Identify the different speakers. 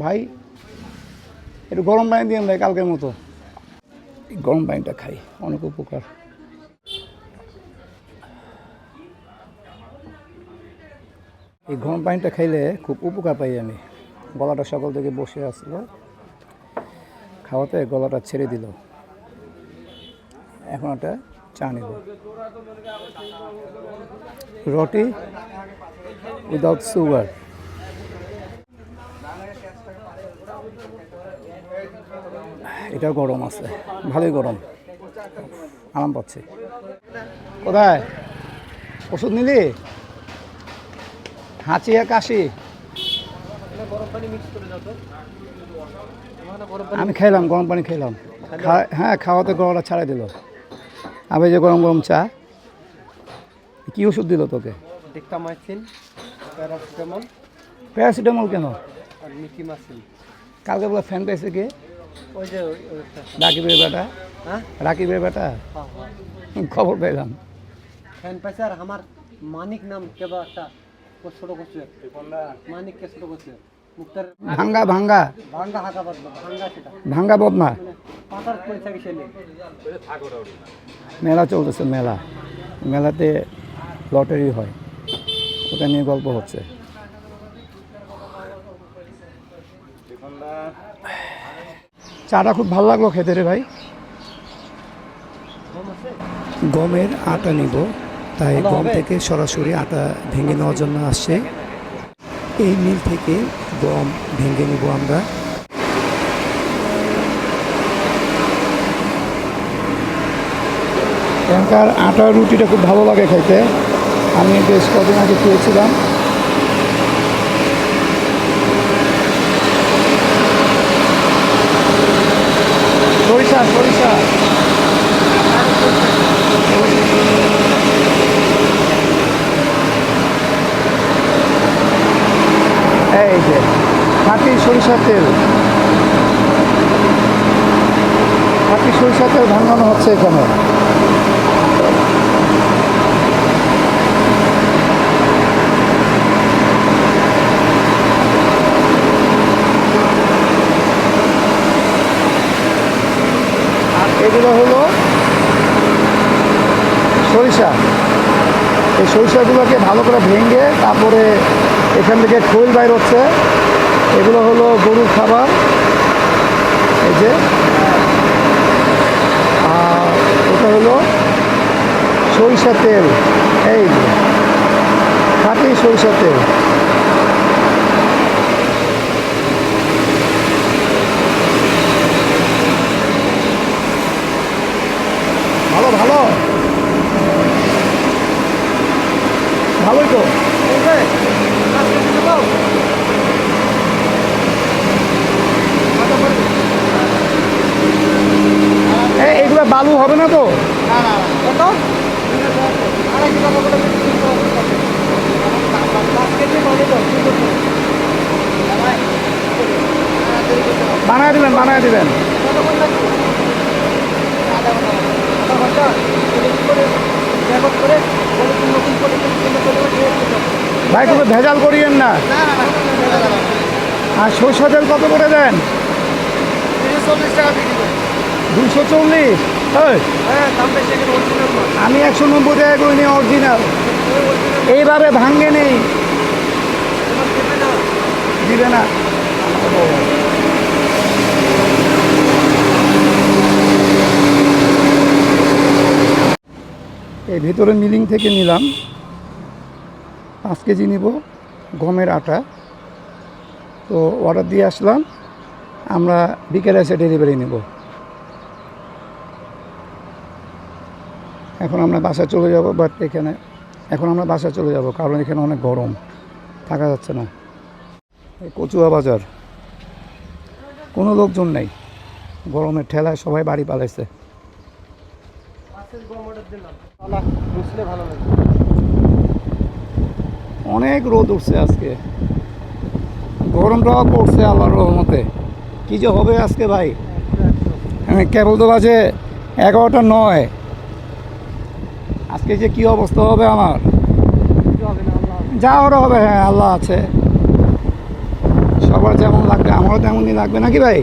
Speaker 1: ভাই, একটু গরম পানি দিয়ে ভাই কালকের মতো। গরম পানিটা খাই, অনেক উপকার। এই গরম পানিটা খাইলে খুব উপকার পাই আমি। গলাটা সকাল থেকে বসে আসছিল খাওয়াতে গলাটা ছেড়ে দিল। এখন একটা চা নিব। রুটি উইদাউট সুগার। এটা গরম আছে। ভালোই গরম। আরাম পাচ্ছি। কোথায়? ওষুধ নিলি? হাঁচি আর কাশি? আমি খেলাম গরম পানি খেলাম। হ্যাঁ খাওয়াতে গরমটা ছাড়াই দিল। আবার এই যে গরম গরম চা কি ওষুধ দিল তোকে?
Speaker 2: প্যারাসিটামল
Speaker 1: প্যারাসিটামল কেন? কালকে বলে ফ্যান পেয়েছে কে?
Speaker 2: ওই যে
Speaker 1: রাকিবের বেটা?
Speaker 2: হ্যাঁ?
Speaker 1: রাকিবের বেটা?
Speaker 2: হ্যাঁ হ্যাঁ।
Speaker 1: খবর পেলাম।
Speaker 2: ফ্যান পাইছে আর আমার মানিক নাম কেবা একটা ছোট করছে। মানিক কে ছোট করছে।
Speaker 1: ভাঙ্গা ভাঙ্গা।
Speaker 2: ভাঙ্গা হাঁকা ভাঙ্গা সেটা।
Speaker 1: ভাঙ্গা
Speaker 2: পাতার পয়সা
Speaker 1: মেলা চলতেছে মেলা। মেলাতে লটারি হয়। ওটা নিয়ে গল্প হচ্ছে। চাটা খুব ভালো লাগল খেতে রে ভাই। গমের আটা নিব তাই গম থেকে সরাসরি আটা ভেঙে নেওয়ার জন্য আসছে। এই মিল থেকে গম ভেঙে নিব আমরা। এখানকার আটার রুটিটা খুব ভালো লাগে খাইতে আমি বেশ কদিন আগে খেয়েছিলাম। সরিষা এই যে খাঁটি সরিষার তেল। খাঁটি সরিষার তেল ভাঙানো হচ্ছে এখানে। এগুলো হলো সরিষা। এই সরিষাগুলোকে ভালো করে ভেঙে তারপরে এখান থেকে খৈল বাইর হচ্ছে। এগুলো হলো গরুর খাবার। এই যে। আর ওটা হলো সরিষা তেল। এই খাঁটি সরিষা তেল ভালো ভালো ভালোই তো। এই এগুলো বালু হবে না তো?
Speaker 2: করে
Speaker 1: বানায় দিবেন বানায় দিবেন।
Speaker 2: কতক্ষণ লাগবে আধা ঘণ্টা আধা ঘণ্টা এডিট করে রেকর্ড করে বলে তুমি নতুন করে তুমি করে দিয়ে দিতে
Speaker 1: ভাই, কোনো ভেজাল করিয়েন না। আর সরষা তেল কত করে দেন? দুশো চল্লিশ। আমি একশো নব্বই টাকা করে নিই অরিজিনাল এইভাবে ভাঙ্গে নেই।
Speaker 2: দিবে না।
Speaker 1: এই ভেতরে মিলিং থেকে নিলাম। পাঁচ কেজি নিব গমের আটা। তো অর্ডার দিয়ে আসলাম, আমরা বিকেলে এসে ডেলিভারি নেব। এখন আমরা বাসায় চলে যাব বাট এখানে, এখন আমরা বাসায় চলে যাব, কারণ এখানে অনেক গরম, থাকা যাচ্ছে না। কচুয়া বাজার, কোনো লোকজন নেই, গরমের ঠেলায় সবাই বাড়ি পালাইছে।
Speaker 2: ভালো
Speaker 1: অনেক রোদ উঠছে আজকে। গরমটাও পড়ছে আল্লাহর রহমতে। কী যে হবে আজকে ভাই? হ্যাঁ কেবল তো বাজে এগারোটা নয়। আজকে যে কি অবস্থা হবে আমার? যা ওরা হবে হ্যাঁ আল্লাহ আছে। সবার যেমন লাগবে, আমারও তেমনই লাগবে। নাকি ভাই?